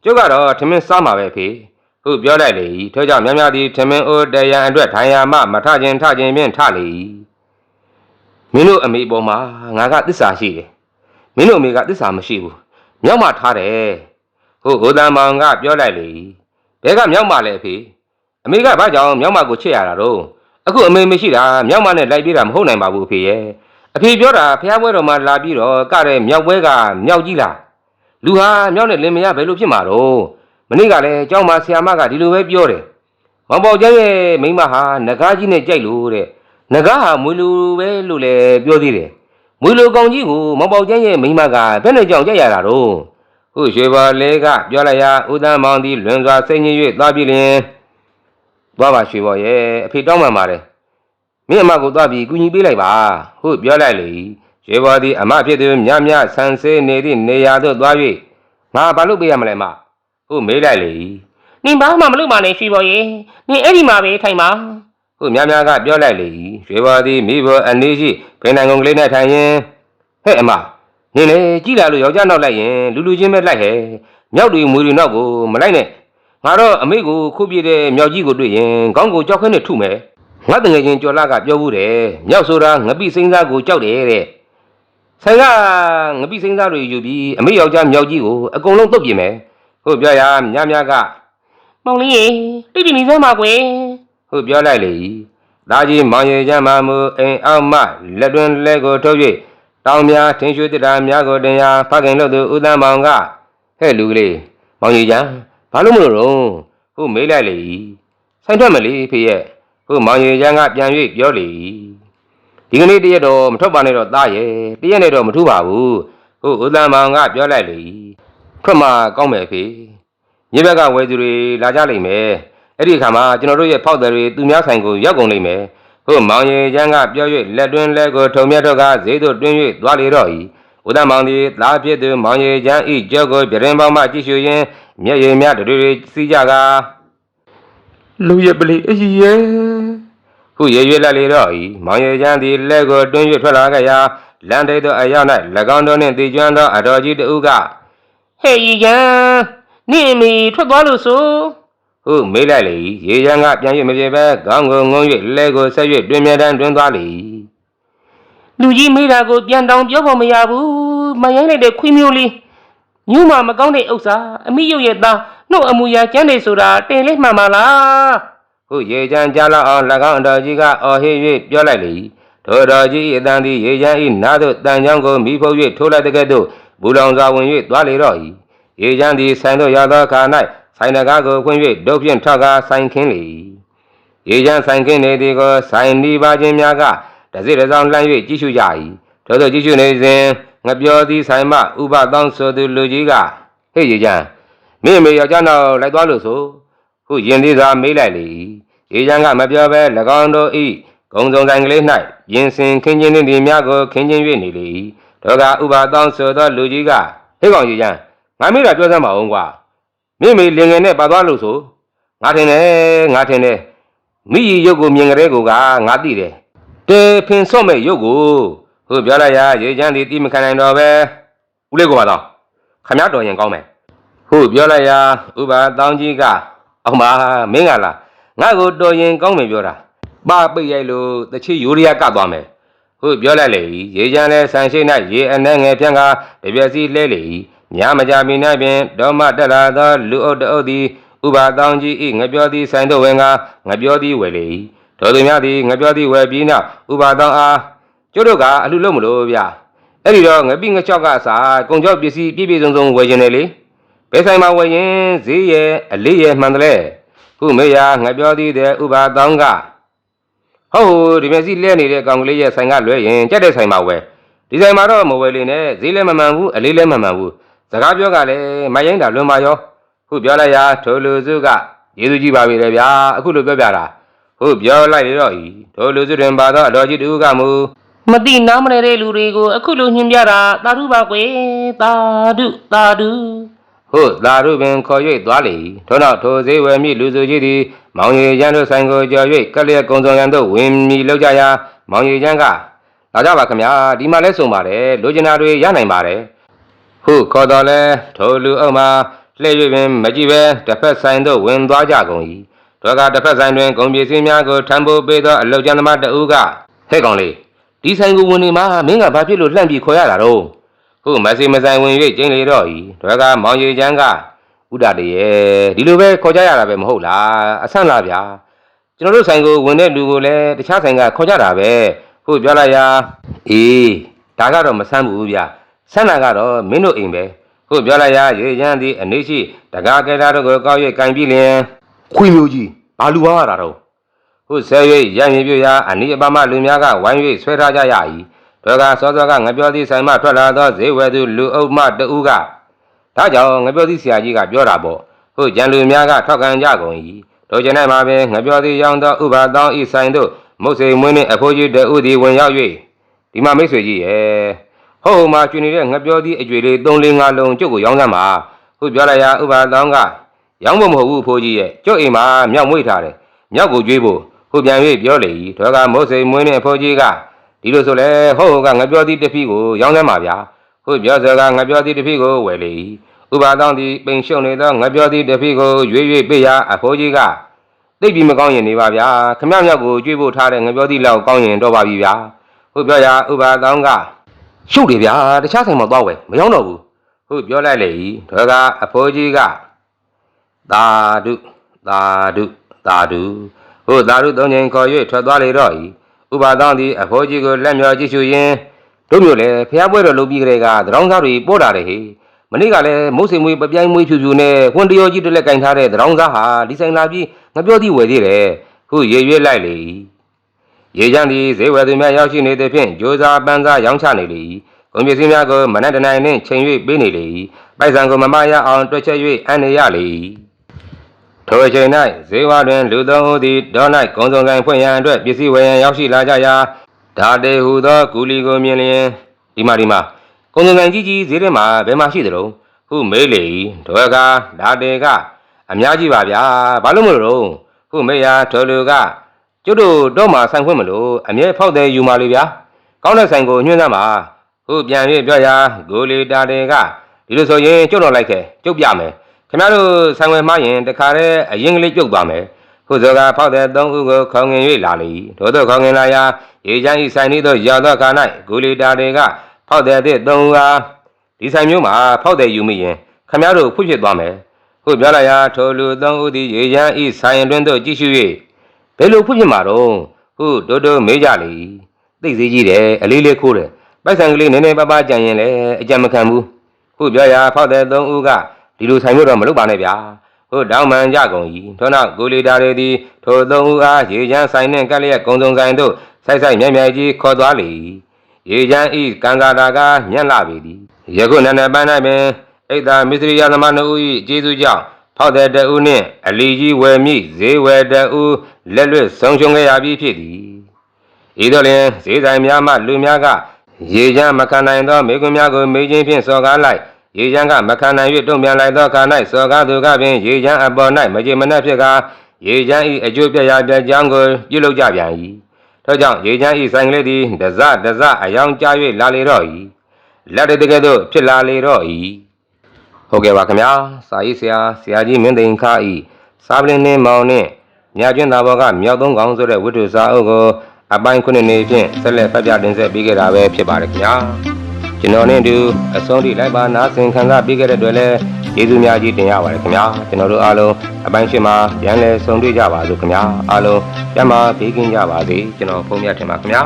ကျုပ်ကတော့ထမင်းစားမှာပဲဖေဟုတ်ပြောလိုက်လေထို့ကြောင့်များများသည်ထမင်းအိုးတရံအတွက်ထိုင်ရာမှမထခြင်းထခြင်းဖြင့်ထလေမင်းတို့အမေပေါ်မှာငါကသစ္စာရှိတယ်မင်းတို့အမေကသစ္စာမရှိဘူးမြောက်မှထားတယ်ဟုတ်ကိုတန်မောင်ကပြောလိုက်လေဘဲကမြောက်မှလဲဖေ အမေကဘာကြောင့်မြောက်မကိုချစ်ရတာတော့အခုအမေမရှိတာမြောက်မနဲ့လိုက်ပြေးတာမဟုတ်နိုင်ပါဘူးအဖေရဲ့အဖေပြောတာဖះပွဲတော်မှာလာပြီးတော့ကတဲ့မြောက်ပွဲကမြောက်ကြီးလားလူဟာမြောက်နဲ့လင်မရဘယ်လိုဖြစ်မှာတော့မနေ့ကလည်းကျောင်းမှာဆရာမကဒီလိုပဲပြောတယ်မောင်ပေါကျဲရဲ့မိမဟာငကားကြီးနဲ့ကြိုက်လို့တဲ့ငကားဟာမွေလူပဲလို့လည်းပြောသေးတယ်မွေလူကောင်ကြီးကိုမောင်ပေါကျဲရဲ့မိမကဘယ်နဲ့ကြောင်ကြိုက်ရတာတော့ဟုတ်ရွှေပါလေကပြောလိုက်ရဦးသားမောင်ဒီလွန်စွာစိတ်ညစ်၍သွားပြီလင် သွားပါရွှေဘော်ရဲ့အဖေတောင်းပန်ပါတယ်မင်းအမကိုသွားပြီးကူညီပေးလိုက်ပါဟုတ်ပြောလိုက်လေရွှေဘော်သည်အမဖြစ်သူမြမြဆန်ဆေးနေသည့်နေရာသို့သွား၍ငါဘာလုပ်ပေးရမလဲမဟုတ်မေးလိုက်လေနင်ဘာမှမလုပ်ပါနဲ့ရွှေဘော်ရေနင်အဲ့ဒီမှာပဲထိုင်ပါဟုတ်မြမြကပြောလိုက်လေရွှေဘော်သည်မိဘအနည်းရှိဖိနိုင်ကုန်ကလေးနဲ့ထိုင်ရင်ဟဲ့အမနင်လေကြည်လာလို့ယောက်ျားနောက်လိုက်ရင်လူလူချင်းပဲလိုက်ဟဲ့မြောက်တွေမွေတွေနောက်ကိုမလိုက်နဲ့ ငါတော့အမေကိုခုပြတဲ့မြောက်ကြီးကိုတွေ့ရင်ခေါင်းကိုကြောက်ခဲနဲ့ထုမယ်ငါတငယ်ချင်းကျော်လာကပြောဘူးတယ်မြောက်ဆိုတာငပိစိမ့်သားကိုကြောက်တယ်တဲ့ဆိုင်ကငပိစိမ့်သားတွေယူပြီးအမေယောက်ျားမြောက်ကြီးကိုအကုန်လုံးတုတ်ပြင်မယ်ဟုတ်ပြောရမြမြကမောင်လေးရေတိတိနေစမ်းပါကွယ်ဟုတ်ပြောလိုက်လေဒါကြီးမောင်ရည်ချမ်းမမူအိမ်အောက်မှလက်တွင်လက်ကိုထုတ်၍တောင်များထင်းရွှေတတာများကိုတင်ရာဖခင်လို့သူဦးသန်းမောင်ကဟဲ့လူကလေးမောင်ရည်ချမ်း ဘာလို့မလို့တော့ဟုတ်မေးလိုက်လေဆိုင်ထွက်မလေးဖေရဲ့ဟုတ်မောင်ရည်ချမ်းကပြန်၍ပြောလေဒီကနေ့တရက်တော့မထွက်ပါနဲ့တော့သားရဲ့တရက်နဲ့တော့မထူပါဘူးဟုတ်ဦးသန်းမောင်ကပြောလိုက်လေထွက်မှာကောင်းမယ်ဖေမြေဘက်ကဝယ်သူတွေလာကြလိမ့်မယ်အဲ့ဒီအခါမှာကျွန်တော်တို့ရဲ့ဖောက်တယ်တွေသူများဆိုင်ကိုရောက်ကုန်လိမ့်မယ်ဟုတ်မောင်ရည်ချမ်းကပြော၍လက်တွင်းလက်ကိုထုံမြတ်တော့ကဈေးသို့တွင်း၍သွားလေတော့ဤဦးသန်းမောင်သည်သားဖြစ်သူမောင်ရည်ချမ်းဤကြောက်ကိုပြရင်ပေါင်းမှကြည့်ရှုရင်း မျက်ရည်များတွေစီးကြကားလူရပလီအကြီးရဲ့ခုရေရွက်လက်လေတော့ဤမောင်ရချမ်းသည်လက်ကိုတွင်း၍ထွက်လာကြရာလန်တိတ်သောအရောက်၌၎င်းတို့နှင့်တည်ကျွမ်းသောအတော်ကြီးတဦးကဟဲ့ရီကံနင့်အမေထွက်သွားလို့ဆိုဟုမေးလိုက်လေရေချမ်းကပြန်၍မပြေပဲခေါင်းကိုငုံ၍လက်ကိုဆက်၍တွင်မြတန်းတွင်သွားလေလူကြီးမိတာကိုပြန်တောင်ပြောဖို့မရဘူးမရိုင်းလိုက်တဲ့ခွေးမျိုးလေး ညူးမမကောင်းတဲ့ဥစ္စာအမိရုပ်ရဲ့သားနှုတ်အမူအရာကျန်းနေဆိုတာတင်လေးမှန်ပါလားဟုရေချမ်းကြားလောက်အောင်၎င်းအတော်ကြီးကအော်ဟစ်၍ပြောလိုက်လေထိုတော်ကြီး၏အတန်သည်ရေချမ်း၏နားသို့တန်ချောင်းကိုမိဖုတ်၍ထိုးလိုက်တဲ့ကဲ့သို့ဘူလောင်စွာဝင်၍သွားလေတော့၏ရေချမ်းသည်ဆိုင်သို့ရောက်သောအခါ၌ဆိုင်တကားကိုခွင့်၍ဒုတ်ဖြင့်ထောက်ကားဆိုင်ခင်းလေ၏ရေချမ်းဆိုင်ခင်းနေသည်ကိုဆိုင်နီးပါခြင်းများကတစိတစ်စောင်းလှမ်း၍ကြည့်ရှုကြ၏ထို့သောကြည့်ရှုနေစဉ် ငပြောသည်ဆိုင်မှဥပတောင်းဆိုသူလူကြီးကဟေ့ရေချမ်းမင်းအမေယောက်ျားနောက်လိုက်သွားလို့ဆိုခုယင်သေးစွာမေးလိုက်လေ၏ရေချမ်းကမပြောဘဲ၎င်းတို့ဤဂုံစုံဆိုင်ကလေး၌ရင်စင်ခင်းချင်းနှင့်ဒီများကိုခင်းချင်း၍နေလေ၏တော့ကဥပါတောင်းဆိုသောလူကြီးကဟေ့ကောင်ရေချမ်းငါမေးတာပြောစမ်းပါဦးကွာမင်းမေလင်ငယ်နဲ့ပါသွားလို့ဆိုငါထင်တယ်ငါထင်တယ်မိရီရုပ်ကိုမြင်ကြတဲ့ကိုကငါသိတယ်တေဖင်ဆော့မဲ့ရုပ်ကို ဟုတ်ပြောလိုက်ရရေချမ်းသည်တိမခံနိုင်တော့ပဲဦးလေးကိုပါတော့ခမရတော်ရင်ကောင်းမယ်ဟုတ်ပြောလိုက်ရာဥပါတောင်းကြီးကအောင်ပါမင်းကလားငါ့ကိုတော်ရင်ကောင်းမယ်ပြောတာပါပိတ်ရိုက်လို့တချီယူရီးယားကတ်သွားမယ်ဟုတ်ပြောလိုက်လေရေချမ်းလဲဆန်ရှိ၌ရေအနှဲငယ်ဖြန့်ကတပြက်စီလဲလေညာမကြမီ၌ပင်ဒေါမတက်လာသောလူအုပ်တအုပ်သည်ဥပါတောင်းကြီးဤငပြောသည်ဆိုင်တို့ဝင်ကငပြောသည်ဝယ်လေတော်သူများသည်ငပြောသည်ဝယ်ပြီးနောက်ဥပါတောင်းအား ကျတို့ကအလှလို့မလို့ဗျအဲ့ဒီတော့ငပိငချောက်ကစားကုံကြောက်ပစ္စည်းပြည့်ပြည့်စုံစုံဝယ်ခြင်းလေလေဘယ်ဆိုင်မှာဝယ်ရင်ဈေးရဲ့အလေးရဲ့မှန်တယ်လေခုမေယာငါပြောသေးတယ်ဥပါတောင်းကဟုတ်ဒီမျက်စိလဲနေတဲ့ကောင်ကလေးရဲ့ဆိုင်ကလွဲရင်ကြက်တဲ့ဆိုင်မှာဝယ်ဒီဆိုင်မှာတော့မဝယ်လေနဲ့ဈေးလည်းမမှန်ဘူးအလေးလည်းမမှန်ဘူးစကားပြောကလည်းမရင်တာလွန်ပါရောခုပြောလိုက်ရာထိုလူစုကယေသူကြည့်ပါပြီလေဗျာအခုလိုပြောပြတာဟုတ်ပြောလိုက်လေတော့ဤထိုလူစုတွင်ပါတော့အတော်ကြီးတူကမူ မတိနားမလဲတဲ့လူတွေကိုအခုလိုညှင်းပြတာသာဓုပါကွယ်သာဓုသာဓုဟုဟုတ်သာရုပင်ခေါ်၍သွားလေ၏ထို့နောက်ထိုဈေးဝယ်မိလူစုကြီးသည်မောင်ရီရန်တို့ဆိုင်ကိုကြော်၍ကက်လျက်ကုံစုံရန်တို့ဝင်မီလောက်ကြရာမောင်ရီရန်ကလာကြပါခမညာဒီမှာလဲစုံပါတယ်လိုချင်တာတွေရနိုင်ပါတယ်ဟုခေါ်တော်လဲထိုလူအုပ်မှာလှည့်၍ပင်မကြည့်ပဲတစ်ဖက်ဆိုင်သို့ဝင်သွားကြကုန်၏တို့ကတစ်ဖက်ဆိုင်တွင်ကုန်ပစ္စည်းများကိုထမ်းဖို့ပေးသောအလုတ်ကျန်းသမားတဦးကဟဲ့ကောင်လေး ဒီဆိုင်ကိုဝင်နေမှာမင်းကဘာဖြစ်လို့လှန့်ပြီးခေါ်ရတာတော့ဟုမစီမဆိုင်ဝင်၍ကျင်းလေတော့ဤတွဲကမောင်ရီချမ်းကဥဒတရေဒီလိုပဲခေါ်ကြရတာပဲမဟုတ်လားအဆန့်လားဗျာကျွန်တော်တို့ဆိုင်ကိုဝင်တဲ့လူကိုလည်းတခြားဆိုင်ကခေါ်ကြတာပဲဟုပြောလိုက်ရာအေးဒါကတော့မဆန်းဘူးဗျာဆန်းတာကတော့မင်းတို့အိမ်ပဲဟုပြောလိုက်ရာရေချမ်းသည်အနေရှိတကားကဲတာတို့ကိုကောက်၍ကင်ပြီးလျင်ခွေမျိုးကြီးဘာလူပါရတာတော့ ဟုဆဲ၍ရံရင်ပြရာအနိအပမလူများကဝိုင်း၍ဆွဲထားကြရ၏တို့ကစောစောကငပြောသည့်ဆိုင်မှထွက်လာသောဈေးဝယ်သူလူအုပ်မှတဦးကဒါကြောင့်ငပြောသည့်ဆရာကြီးကပြောတာပေါ့ဟုကြံလူများကထောက်ခံကြကုန်၏တို့ကျ၌မှာပင်ငပြောသည့်ရောင်းသောဥပါတောင်းဤဆိုင်သို့မုတ်စိမ်မွေးနှင့်အဖိုးကြီးတဦးသည်ဝင်ရောက်၍ဒီမှာမိတ်ဆွေကြီးရဲ့ဟုတ်ဟုတ်မှာကျွနေတဲ့ငပြောသည့်အကျွေလေး3 4 5လုံးကျုပ်ကိုရောင်းစမ်းပါဟုပြောလိုက်ရာဥပါတောင်းကရောင်းဖို့မဟုတ်ဘူးအဖိုးကြီးရဲ့ကျုပ်အိမ်မှာမြောက်မွေးထားတယ်မြောက်ကိုကျွေးဖို့ ခုပြန်၍ပြောလေ၏ဒေါကမိုးစိမ်မွေးနှင့်အဖိုးကြီးကဒီလိုဆိုလဲဟုတ်ဟုတ်ကငပြောသည့်တစ်ဖီကိုရောင်းစမ်းပါဗျာခုပြောစေကငပြောသည့်တစ်ဖီကိုဝယ်လေ၏ဥပါတောင်းသည်ပိန်ရှုံနေသောငပြောသည့်တစ်ဖီကိုရွေ့ရွေ့ပေးရာအဖိုးကြီးကသိပ်ပြီးမကောင်းရင်နေပါဗျာခမမြောက်ကိုကြွေးဖို့ထားတဲ့ငပြောသည့်လောက်ကောင်းရင်တော့ပါပြီဗျာခုပြောရာဥပါတောင်းကရှုပ်တယ်ဗျာတခြားဆိုင်မှာသွားဝယ်မရောင်းတော့ဘူးခုပြောလိုက်လေ၏ဒေါကအဖိုးကြီးကသာဓုသာဓုသာဓု ဟိုသာဓုသုံးချိန်ခေါ်၍ထွက်သွားလေတော့၏ဥပါသောသည်အဖိုးကြီးကိုလက်မြော်ကြည့်ရှုရင်းတို့မျိုးလည်းဖျားပွဲတော်လုပ်ပြီးကြတဲ့ကသရောင်းစားတွေပို့တာတယ်ဟေမနေ့ကလည်းမုတ်စိမ်မွေးပပြိုင်းမွေးဖြူဖြူနဲ့ခွန်တရောကြီးတစ်လက်ကင်ထားတဲ့သရောင်းစားဟာဒီဆိုင်လာပြီးငပြောသည့်ဝယ်သေးတယ်ခုရေရွေးလိုက်လေ၏ရေချမ်းသည်ဈေးဝယ်သူများရောက်ရှိနေသည်ဖြင့်ကြိုးစားပန်းစားရောင်းချနေလေ၏ကုန်ပစ္စည်းများကိုမနက်တနိုင်နှင့်ချိန်၍ပေးနေလေ၏ပိုက်ဆံကိုမမရအောင်တွက်ချက်၍အန်နေရလေ၏ ထိုအချိန်၌ဈေးဝါတွင်လူသုံးဦးသည်ဒေါ၌ကုံစုံဆိုင်ဖွင့်ရန်အတွက်ပစ္စည်းဝယ်ရန်ရောက်ရှိလာကြရာဒါတေဟူသောကူလီကိုမြင်လျင်ဒီမှာဒီမှာကုံစုံဆိုင်ကြီးကြီးဈေးထဲမှာဘယ်မှာရှိသလဲဟုမေးလေ၏ဒေါကဒါတေကအများကြီးပါဗျာဘာလို့မလို့တော့ဟုမေးရာထိုလူကကျွတ်တို့တော့မှဆိုင်ဖွင့်မလို့အမြဲဖောက်တယ်ယူมาလေဗျာကောင်းတဲ့ဆိုင်ကိုညွှန်းစမ်းပါဟုပြန်၍ပြောရာဂိုလီတာတေကဒီလိုဆိုရင်ကျွတ်တော်လိုက်ခဲ့ကျုပ်ပြမယ် ခင်ဗျားတို့ဆိုင်ဝယ်မှရင်တခါတည်းအရင်ကလေးပြုတ်သွားမယ်ခုစောကဖောက်တဲ့သုံးဦးကိုခေါငင်၍လာလေ၏ထို့သောခေါငင်လာရာရေချမ်းဤဆိုင်ဤသို့ရောက်သောအခါ၌ဂူလီတာတွေကဖောက်တဲ့သည့်သုံးဦးအားဒီဆိုင်မျိုးမှာဖောက်တဲ့ယူမိရင်ခင်ဗျားတို့ဖွဖြစ်သွားမယ်ခုပြောလိုက်ရာထိုလူသုံးဦးသည်ရေချမ်းဤဆိုင်တွင်သို့ကြည့်ရှု၍ဘယ်လိုဖွဖြစ်မှာတော့ဟုတိုးတိုးမေးကြလေ၏သိစေကြီးတယ်အလေးလေးခိုးတယ်ပိုက်ဆံကလေးနည်းနည်းပါးပါးကြံရင်လည်းအကြံမခံဘူးခုပြောရာဖောက်တဲ့သုံးဦးက ဒီလိုဆိုင်လို့တော့မလုပ်ပါနဲ့ဗျာဟုတ်တောင်းမှန်ကြကုန်၏ထို့နောက်ကိုလီတာတွေသည်ထိုသုံးဦးအားရေချမ်းဆိုင်နှင့်ကက်လျက်ကုံစုံဆိုင်သို့ဆိုက်ဆိုက်မြဲမြဲကြီးခေါ်သွားလေ၏ရေချမ်းဤကံကာတာကညံ့လာပေသည်ယခုနန္ဒပန်း၌ပင်အိတ်သာမစ္စရိယသမဏဦး၏ကျေးဇူးကြောင့်ဖောက်တဲ့တဦးနှင့်အလီကြီးဝယ်မိဈေးဝယ်တဦးလက်လွတ်ဆုံးရှုံးခဲ့ရပြီးဖြစ်သည်ဤသို့လျှင်ဈေးဆိုင်များမှလူများကရေချမ်းမခံနိုင်သောမိကွန်းများကိုမေးခြင်းဖြင့်စော်ကားလိုက် ရေချမ်းကမခံနိုင်၍တုံ့ပြန်လိုက်သောအခါ၌စော်ကားသူကပင်ရေချမ်းအပေါ်၌မကြေမနက်ဖြစ်ကာရေချမ်း၏အကျိုးပြရာပြကြောင်းကိုပြုလုပ်ကြပြန်၏ထို့ကြောင့်ရေချမ်း၏ဆိုင်ကလေးသည်တစတစအယောင်ကျ၍လာလေတော့၏လက်တကယ်သို့ဖြစ်လာလေတော့၏ဟုတ်ကဲ့ပါခင်ဗျာစာရေးဆရာဆရာကြီးမင်းသိန်ခါ၏စာပလင်းနှင်းမောင်နှင့်မြကျွန်းသားဘောကမြောက်သုံးကောင်ဆိုတဲ့ဝိတ္ထုစာအုပ်ကိုအပိုင်းခုနှစ်နေဖြင့်ဆက်လက်ဖတ်ပြတင်ဆက်ပေးခဲ့တာပဲဖြစ်ပါတယ်ခင်ဗျာ ကျွန်တော်နဲ့အတူအဆုံးထိလိုက်ပါနားဆင်ခံစားပေးခဲ့တဲ့အတွက်လည်းကျေးဇူးများကြီးတင်ရပါတယ်ခင်ဗျာကျွန်တော်တို့အားလုံးအပိုင်းရှင်းမှာပြန်လည်ဆုံတွေ့ကြပါစို့ခင်ဗျာအားလုံးပြန်မှာဘေးကင်းကြပါစေကျွန်တော်ဖုန်းမြတ်ထင်ပါခင်ဗျာ